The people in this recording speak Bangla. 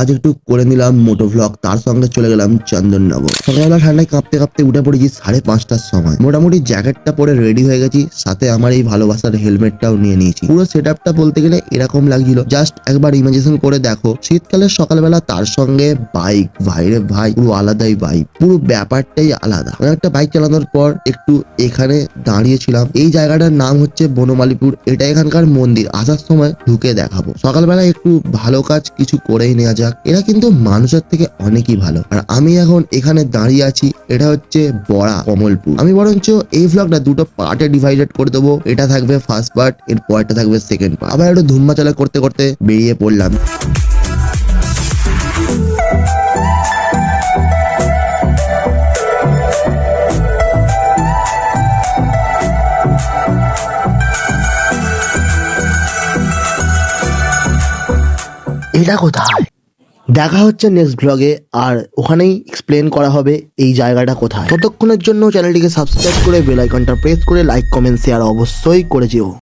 আজ একটু করে নিলাম মোটো ভ্লগ তার সঙ্গে চলে গেলাম চন্দননগর। সকালবেলা ঠান্ডায় কাঁপতে কাঁপতে উঠে পড়েছি সাড়ে পাঁচটার সময়। মোটামুটি জ্যাকেটটা পরে রেডি হয়ে গেছি, সাথে আমার এই ভালোবাসার হেলমেটটাও নিয়ে নিয়েছি। পুরো সেট আপটা বলতে গেলে এরকম লাগছিল জাস্ট একবার ইমাজিনেশন করে দেখো। শীতকালের সকালবেলা তার সঙ্গে বাইক ভাইরে ভাই, পুরো আলাদাই বাইক পুরো ব্যাপারটাই আলাদা। একটা বাইক চালানোর পর একটু এখানে দাঁড়িয়েছিলাম। এই জায়গাটার নাম হচ্ছে বনমালীপুর, এটা এখানকার মন্দির, আসার সময় ঢুকে দেখাবো। সকালবেলা একটু ভালো কাজ কিছু করেই নেওয়া যাক, এরা কিন্তু মানুষের থেকে অনেকই ভালো। আর আমি এখন এখানে দাঁড়িয়ে আছি, এটা হচ্ছে বড়া কমলপুর। আমি বরঞ্চ এই ভ্লগটা দুটো পার্টে ডিভাইডেড করে দেবো। এটা থাকবে ফার্স্ট পার্ট এর পরটা থাকবে সেকেন্ড পার্ট আবার একটু ধুম্মাচালা করতে করতে বেরিয়ে পড়লাম। এটা কোথায়? দেখা হচ্ছে নেক্সট ব্লগে আর ওখানেই এক্সপ্লেন করা হবে এই জায়গাটা কোথায়। ততক্ষণের জন্য চ্যানেলটিকে সাবস্ক্রাইব করে বেল আইকনটা প্রেস করে লাইক কমেন্ট শেয়ার অবশ্যই করে যেও।